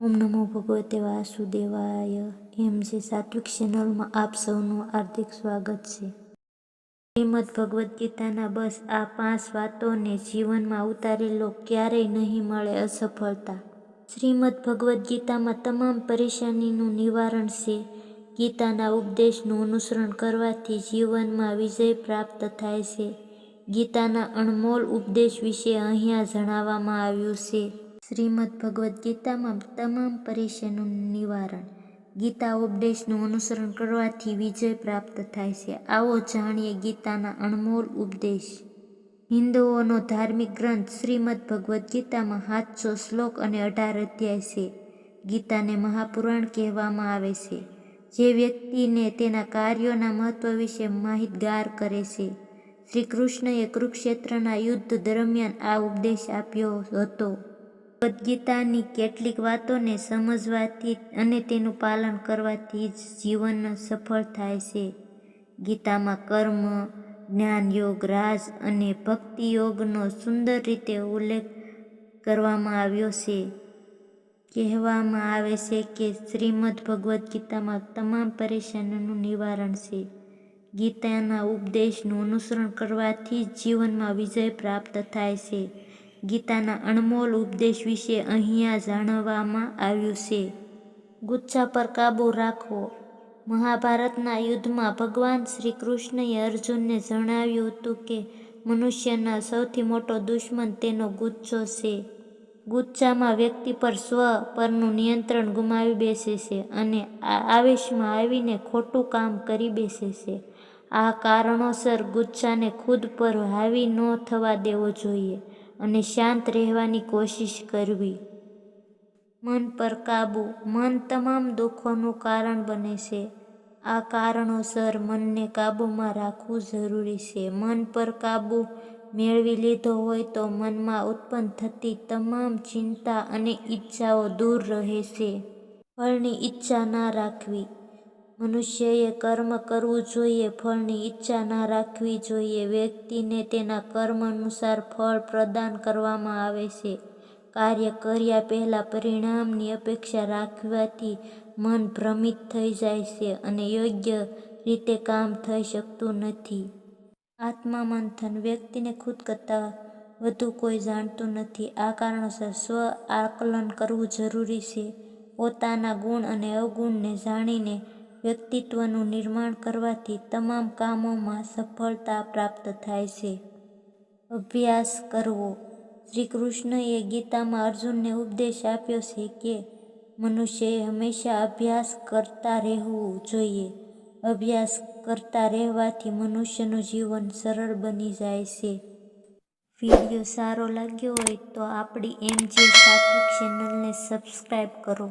ઓમ નમો ભગવતે વાસુદેવાય. એમ જે સાત્વિક ચેનલમાં આપ સૌનું હાર્દિક સ્વાગત છે. શ્રીમદ ભગવદ્ ગીતાના બસ આ પાંચ વાતોને જીવનમાં ઉતારી લો ક્યારેય નહીં મળે અસફળતા. શ્રીમદ ભગવદ્ ગીતામાં તમામ પરેશાનીનું નિવારણ છે. ગીતાના ઉપદેશનું અનુસરણ કરવાથી જીવનમાં વિજય પ્રાપ્ત થાય છે. ગીતાના અણમોલ ઉપદેશ વિશે અહીંયા જણાવવામાં આવ્યું છે. શ્રીમદ ભગવદ્ ગીતામાં તમામ પરેશાનું નિવારણ, ગીતા ઉપદેશનું અનુસરણ કરવાથી વિજય પ્રાપ્ત થાય છે. આવો જાણીએ ગીતાના અણમોલ ઉપદેશ. હિન્દુઓનો ધાર્મિક ગ્રંથ શ્રીમદ ભગવદ્ ગીતામાં સાતસો શ્લોક અને અઢાર અધ્યાય છે. ગીતાને મહાપુરાણ કહેવામાં આવે છે. જે વ્યક્તિને તેના કાર્યોના મહત્વ વિશે માહિતગાર કરે છે. શ્રી કૃષ્ણએ કુરુક્ષેત્રના યુદ્ધ દરમિયાન આ ઉપદેશ આપ્યો હતો. ભગવદ્ ગીતાની કેટલીક વાતોને સમજવાથી અને તેનું પાલન કરવાથી જ જીવન સફળ થાય છે. ગીતામાં કર્મ, જ્ઞાનયોગ, રાજ અને ભક્તિ યોગનો સુંદર રીતે ઉલ્લેખ કરવામાં આવ્યો છે. કહેવામાં આવે છે કે શ્રીમદ ભગવદ્ ગીતામાં તમામ પરેશાનીનું નિવારણ છે. ગીતાના ઉપદેશનું અનુસરણ કરવાથી જીવનમાં વિજય પ્રાપ્ત થાય છે. ગીતાના અણમોલ ઉપદેશ વિશે અહીંયા જાણવામાં આવ્યું છે. ગુચ્છા પર કાબૂ રાખવો મહાભારતના યુદ્ધમાં ભગવાન શ્રી કૃષ્ણએ અર્જુનને જણાવ્યું હતું કે, મનુષ્યના સૌથી મોટો દુશ્મન તેનો ગુચ્છો છે. ગુચ્છામાં વ્યક્તિ પર સ્વ પરનું નિયંત્રણ ગુમાવી બેસે છે અને આવેશમાં આવીને ખોટું કામ કરી બેસે છે. આ કારણોસર ગુચ્છાને ખુદ પર હાવી ન થવા દેવો જોઈએ. અને શાંત રહેવાની કોશિશ કરવી. મન પર કાબૂ. મન તમામ દુઃખોનું કારણ બને છે. આ કારણોસર મનને કાબૂમાં રાખવું જરૂરી છે. મન પર કાબૂ મેળવી લીધો હોય તો મનમાં ઉત્પન્ન થતી તમામ ચિંતા અને ઈચ્છાઓ દૂર રહે છે. ફળની ઈચ્છા ના રાખવી. મનુષ્યએ કર્મ કરવું જોઈએ, ફળની ઈચ્છા ના રાખવી જોઈએ. વ્યક્તિને તેના કર્મ અનુસાર ફળ પ્રદાન કરવામાં આવે છે. કાર્ય કર્યા પહેલાં પરિણામની અપેક્ષા રાખવાથી મન ભ્રમિત થઈ જાય છે અને યોગ્ય રીતે કામ થઈ શકતું નથી. આત્મમંથન વ્યક્તિને ખુદ કરતાં વધુ કોઈ જાણતું નથી. આ કારણોસર સ્વ આકલન કરવું જરૂરી છે. પોતાના ગુણ અને અવગુણને જાણીને વ્યક્તિત્વનું નિર્માણ કરવાથી તમામ કામોમાં સફળતા પ્રાપ્ત થાય છે. અભ્યાસ કરવો. શ્રી કૃષ્ણએ ગીતામાં અર્જુનને ઉપદેશ આપ્યો છે કે, મનુષ્યએ હંમેશા અભ્યાસ કરતા રહેવું જોઈએ. અભ્યાસ કરતા રહેવાથી મનુષ્યનું જીવન સરળ બની જાય છે. વીડિયો સારો લાગ્યો હોય તો આપણી એમ જે સાત્વિક ચેનલને સબસ્ક્રાઈબ કરો.